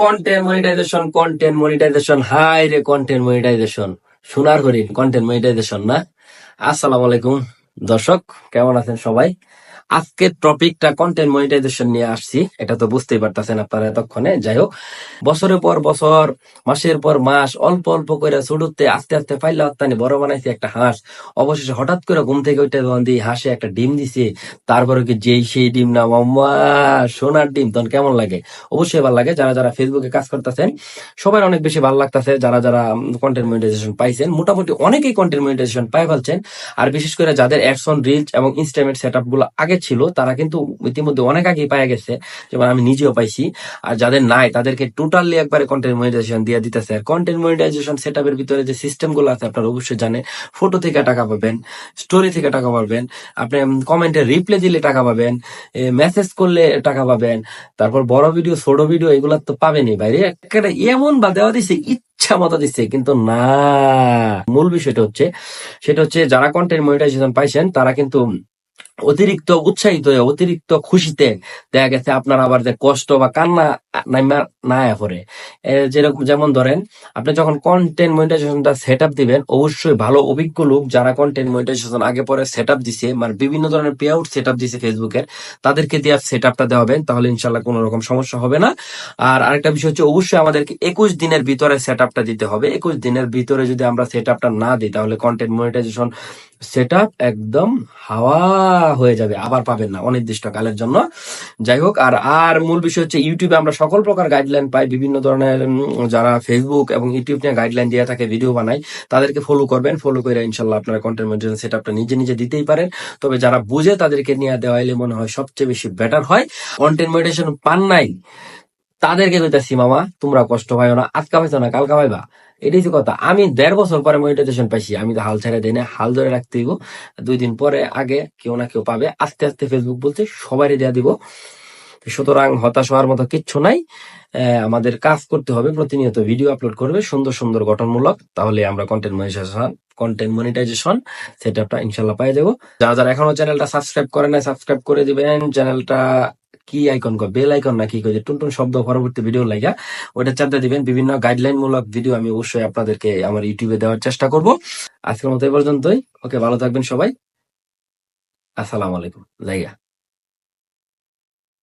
Content monetization content monetization hi রে content monetization সোনার হরিণ কন্টেন্ট মনিটাইজেশন না? আসসালামু আলাইকুম দর্শক, কেমন আছেন সবাই? আজকের টপিকটা কন্টেন্ট মনিটাইজেশন নিয়ে আসছি। এটা তো বুঝতেই পারতেছেন আপনারা এতক্ষণে। যাই হোক, বছরের পর বছর, মাসের পর মাস, অল্প অল্প করে ছোটতে আস্তে আস্তে পাইলে হত্যানি বড় বানাইছে একটা হাঁস। অবশেষে হঠাৎ করে ঘুম থেকে ওইটা যখন দিই হাঁসে একটা ডিম দিছে, তারপরে কি যেই সেই ডিম না মাম্মা সোনার ডিম, তখন কেমন লাগে? অবশ্যই ভালো লাগে। যারা যারা ফেসবুকে কাজ করতেছেন, সবার অনেক বেশি ভালো লাগতেছে। যারা যারা কন্টেন্ট মনিটাইজেশন পাইছেন, মোটামুটি অনেকেই কন্টেন্ট মনিটাইজেশন পাই ফেলছেন। আর বিশেষ করে যাদের অ্যাডসন রিচ এবং ইনস্টামেন্ট সেট আপগুলো আগে ছিল, তারা কিন্তু ইতিমধ্যে অনেক আগেই পাই গেছে, যেমন আমি নিজেও পাইছি। আর যাদের নাই, তাদেরকে টোটালি একবারে কন্টেন্ট মনিটাইজেশন দিয়ে দিতেছে। আর কন্টেন্ট মনিটাইজেশন সেট আপের ভিতরে যে সিস্টেমগুলো আছে, আপনারা অবশ্যই জানেন ফটো থেকে টাকা পাবেন স্টোরি থেকে টাকা পাবেন, আপনি কমেন্টে রিপ্লাই দিলে টাকা পাবেন মেসেজ করলে টাকা পাবেন, তারপর বড় ভিডিও ছোট ভিডিও এগুলো তো পাবেনই বাইরে। একেবারে এমন বা দেওয়া দিছে, ইচ্ছা মতো দিচ্ছে কিন্তু না। মূল বিষয়টা হচ্ছে, সেটা হচ্ছে যারা কন্টেন্ট মনিটাইজেশন পাইছেন, তারা কিন্তু অতিরিক্ত উৎসাহিত হয়ে, অতিরিক্ত খুশিতে দেখা গেছে আপনার আবার যে কষ্ট বা কান্না নাইমা না পড়ে যেরকম যেমন ধরেন, আপনি যখন কন্টেন্ট মনিটাইজেশনটা সেট আপ দিবেন, অবশ্যই ভালো অভিজ্ঞ লোক যারা কন্টেন্ট মনিটাইজেশন আগে পরে সেট আপ দিছে মানে বিভিন্ন ধরনের পে আউট সেট আপ দিছে ফেসবুকের তাদেরকে দিয়ে সেট আপটা দেওয়াবেন, তাহলে ইনশাল্লাহ কোনো রকম সমস্যা হবে না। আর আরেকটা বিষয় হচ্ছে, অবশ্যই আমাদেরকে একুশ দিনের ভিতরে সেট আপটা দিতে হবে। একুশ দিনের ভিতরে যদি আমরা সেট আপটা না দিই, তাহলে কন্টেন্ট মনিটাইজেশন সেট একদম হাওয়া হয়ে যাবে, আবার পাবেন না অনির্দিষ্ট কালের জন্য। যাই হোক, আর আর মূল বিষয় হচ্ছে ইউটিউবে আমরা সকল প্রকার গাইডলাইন পাই, বিভিন্ন ধরনের যারা ফেসবুক এবং ইউটিউব নিয়ে গাইডলাইন দিয়ে থাকে ভিডিও বানাই তাদেরকে ফলো করবেন। ফলো করে ইনশাল্লাহ আপনারা কন্টেন্ট মনিটাইজেশন সেট আপটা নিজে নিজে দিতেই পারেন। তবে যারা বুঝে তাদেরকে নিয়ে দেওয়া হলে মনে হয় সবচেয়ে বেশি বেটার হয়। কন্টেন্ট মনিটাইজেশন পান নাই তাদেরকে কইতাছি, মামা, তোমরা কষ্ট পাইও না আজকা পাইছো না, কালকা পাইবা। এটাই তো কথা। আমি দেড় বছর পরে মনিটাইজেশন পাইছি। আমি তো হাল ছেড়ে দিই না হাল ধরে রাখতে দিব দুই দিন পরে আগে কেউ না কেউ পাবে। আস্তে আস্তে ফেসবুক বলতে সবাই দেওয়া দিব। সুতরাং হতাশ হওয়ার মতো কিচ্ছু নাই। আমাদের কাজ করতে হবে, প্রতিনিয়ত ভিডিও আপলোড করবে, সুন্দর সুন্দর গঠনমূলক। তাহলে আমরা কন্টেন্ট মনিটাইজেশন কন্টেন্ট মনিটাইজেশন সেটআপটা ইনশাল্লাহ পাই যাব। যারা যারা এখনও চ্যানেলটা সাবস্ক্রাইব করে না সাবস্ক্রাইব করে দিবেন। চ্যানেলটা কি আইকন কয় বেল আইকন না কি কয় যে টুনটুন শব্দ পরবর্তী ভিডিও লাগা ওইটা চাপতে দিবেন। বিভিন্ন গাইডলাইন মূলক ভিডিও আমি অবশ্যই আপনাদেরকে আমার ইউটিউবে দেওয়ার চেষ্টা করব। আজকের মতো এই পর্যন্তই। ওকে, ভালো থাকবেন সবাই। আসসালামু আলাইকুম। জায়গা